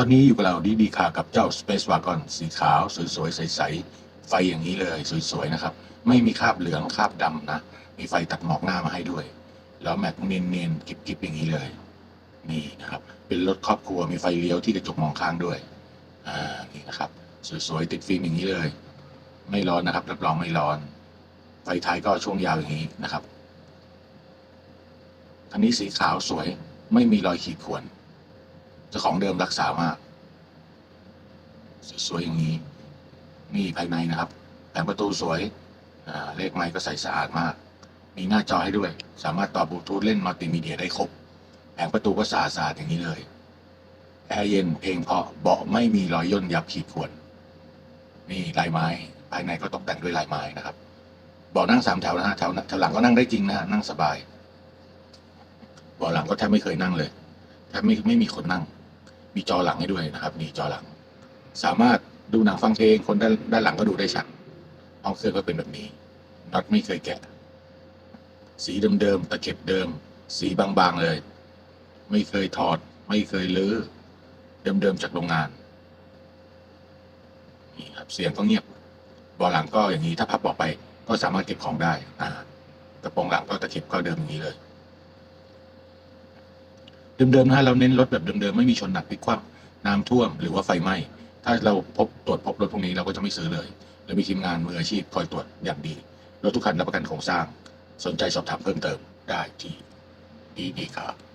ตอนนี้อยู่กับเราดีดีคากับเจ้า Space Wagon สีขาว สวยๆ ใสๆ ไฟอย่างนี้เลยสวยๆ นะครับ ไม่มีคราบเหลืองคราบดำนะ มีไฟตัดหมอกหน้ามาให้ด้วย แล้วแม็กเนียนๆกิบๆ อย่างนี้เลย นี่นะครับ เป็นรถครอบครัวมีไฟเลี้ยวที่กระจกมองข้างด้วย อ่า นี่นะครับ สวยๆ ติดฟิล์มอย่างนี้เลย ไม่ร้อนนะครับ รับรองไม่ร้อน ไฟท้ายก็ช่วงยาวอย่างนี้นะครับคันนี้สีขาวสวย ไม่มีรอยขีดข่วน เจ้าของเดิมรักษามาก สวยๆอย่างนี้ นี่ภายในนะครับแผงประตูสวยเลขไม้ก็ใสสะอาดมาก มีหน้าจอให้ด้วย สามารถต่อบลูทูธเล่นมัลติมีเดียได้ครบแผงประตูก็สะอาดๆอย่างนี้เลยแอร์เย็นเพลงเพราะเบาะไม่มีรอยย่นยับขีดข่วนนี่ลายไม้ ภายในก็ตกแต่งด้วยลายไม้นะครับเบาะนั่งสามแถวนะฮะแถวแถวหลังก็นั่งได้จริงนะฮะนั่งสบายเบาะหลังก็แทบไม่เคยนั่งเลยแทบไม่ไม่มีคนนั่ง มีจอหลังให้ด้วยนะครับมีจอหลัง สามารถดูหนังฟังเพลงคนด้านด้านหลังก็ดูได้ชัดห้องเครื่องก็เป็นแบบนี้น็อตไม่เคยแกะ สีเดิมๆตะเข็บเดิม สีบางๆเลย ไม่เคยถอด ไม่เคยลื้อเดิมๆจากโรงงานนี่ครับเสียงก็เงียบบาะหลังก็อย่างนี้ถ้าพับออกไป ก็สามารถเก็บของได้อ่ากระโปรงหลังก็ตะเข็บก็เดิมอย่างนี้เลย เดิมๆนะฮะเราเน้นรถแบบเดิมๆไม่มีชนหนักพลิกคว่ำน้ำท่วมหรือว่าไฟไหม้ถ้าเราพบตรวจพบรถพวกนี้เราก็จะไม่ซื้อเลยเรามีทีมงานมืออาชีพคอยตรวจอย่างดีรถทุกคันรับประกันโครงสร้าง สนใจสอบถามเพิ่มเติมได้ที่ดีดีครับ